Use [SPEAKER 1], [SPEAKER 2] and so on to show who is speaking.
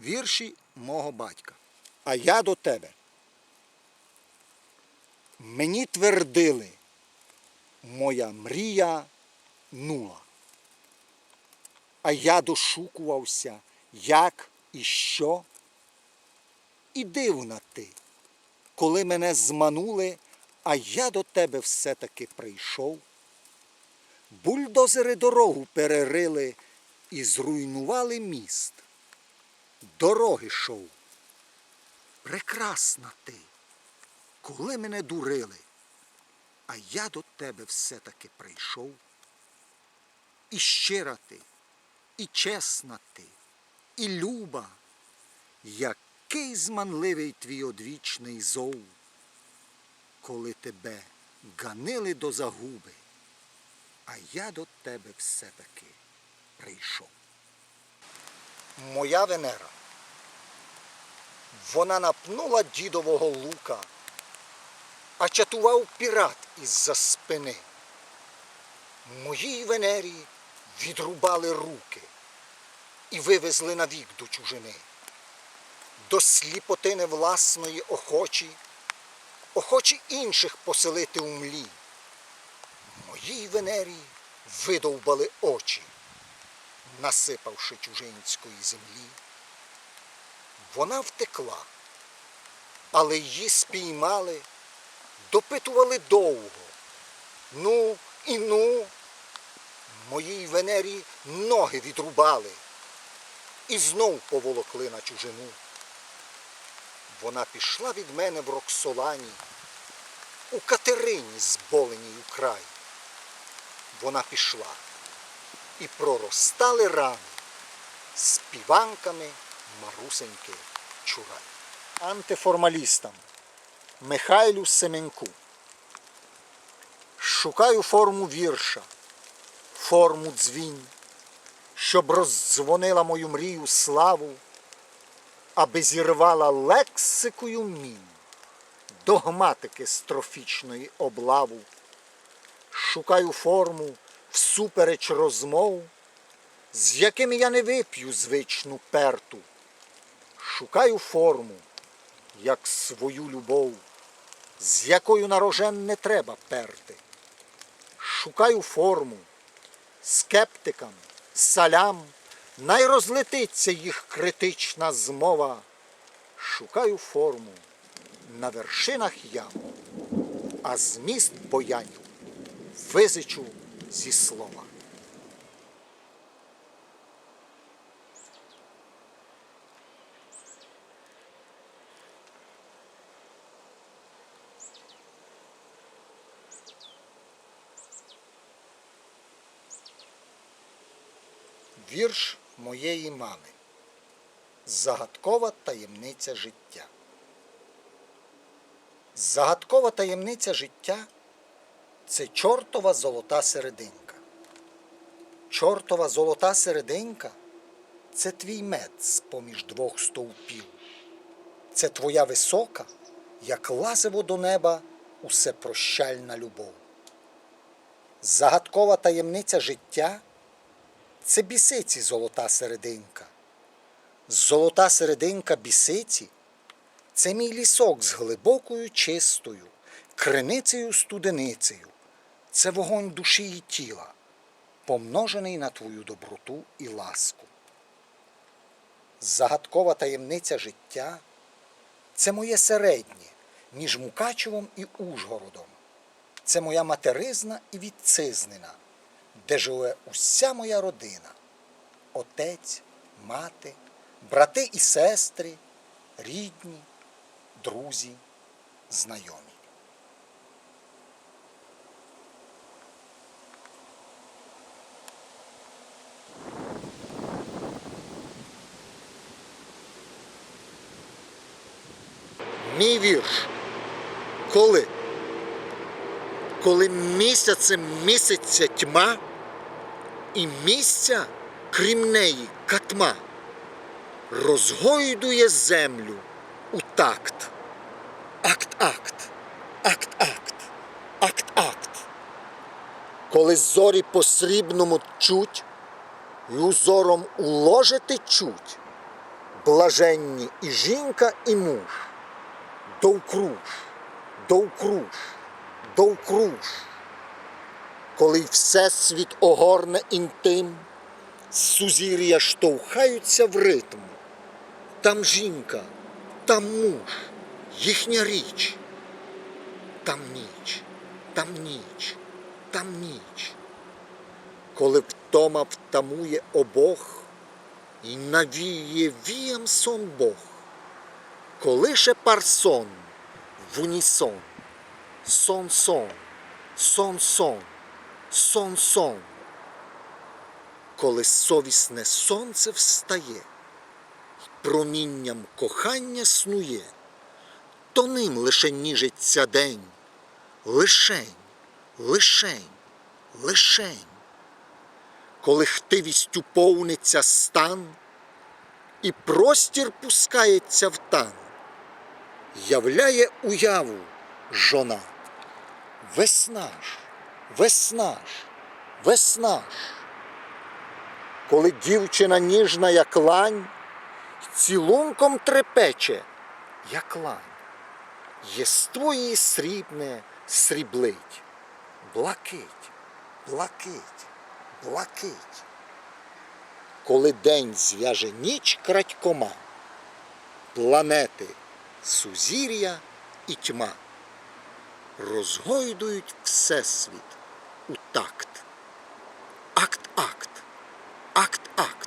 [SPEAKER 1] Вірші мого батька. А я до тебе. Мені твердили, моя мрія нула. А я дошукувався, як і що. І дивна ти, коли мене зманули, а я до тебе все-таки прийшов. Бульдозери дорогу перерили і зруйнували міст. Дороги шов. Прекрасна ти, коли мене дурили, а я до тебе все-таки прийшов. І щира ти, і чесна ти, і люба, який зманливий твій одвічний зов, коли тебе ганили до загуби, а я до тебе все-таки прийшов. Моя Венера. Вона напнула дідового лука, а чатував пірат із-за спини. Моїй Венері відрубали руки і вивезли навік до чужини. До сліпотини власної охочі, охочі інших поселити у млі. Моїй Венері видовбали очі, насипавши чужинської землі. Вона втекла, але її спіймали, допитували довго. Ну і ну, моїй Венері ноги відрубали і знов поволокли на чужину. Вона пішла від мене в Роксолані, у Катерині зболеній у край. Вона пішла і проростали рани співанками Марусеньки Чурай. Антиформалістам Михайлю Семенку. Шукаю форму вірша, форму дзвінь, щоб роздзвонила мою мрію славу, аби зірвала лексикою мінь догматики строфічної облаву. Шукаю форму всупереч розмов, з якими я не вип'ю звичну перту. Шукаю форму, як свою любов, з якою на рожен не треба перти. Шукаю форму скептикам, салям, най розлетиться їх критична змова. Шукаю форму на вершинах ям, а зміст боянів визичу зі слова. Вірш моєї мами. Загадкова таємниця життя. Загадкова таємниця життя це чортова золота серединка. Чортова золота серединка це твій мед з-поміж двох стовпів. Це твоя висока, як лазиво до неба, усепрощальна любов. Загадкова таємниця життя це бісиці золота серединка. Золота серединка бісиці це мій лісок з глибокою чистою, криницею студеницею. Це вогонь душі і тіла, помножений на твою доброту і ласку. Загадкова таємниця життя це моє середнє між Мукачевом і Ужгородом. Це моя материзна і вітцизнина, де живе уся моя родина. Отець, мати, брати і сестри, рідні, друзі, знайомі. Мій вірш. Коли? Коли місяцем місяця тьма, і місця, крім неї, катма, розгойдує землю у такт. Акт-акт, акт-акт, акт-акт. Коли зорі по срібному чуть, і узором уложити чуть, блаженні і жінка, і муж. Довкруж, довкруж, довкруж. Коли всесвіт огорне інтим, сузір'я штовхаються в ритм. Там жінка, там муж, їхня річ. Там ніч, там ніч, там ніч. Коли втома втамує обох, і навіє віям сон Бог, колише парсон в унісон, сон сон, сон сон, сон сон. Коли совісне сонце встає, промінням кохання снує, то ним лише ніжиться день, лишень, лишень, лишень коли хтивістю повниться стан, і простір пускається в тан, являє уяву жона. Весна ж, весна ж, весна ж. Коли дівчина ніжна, як лань, цілунком трепече, як лань. Єство її срібне сріблить, блакить, блакить блакить. Коли день зв'яже ніч крадькома, планети сузір'я і тьма розгойдують всесвіт у такт. Акт-акт, акт-акт.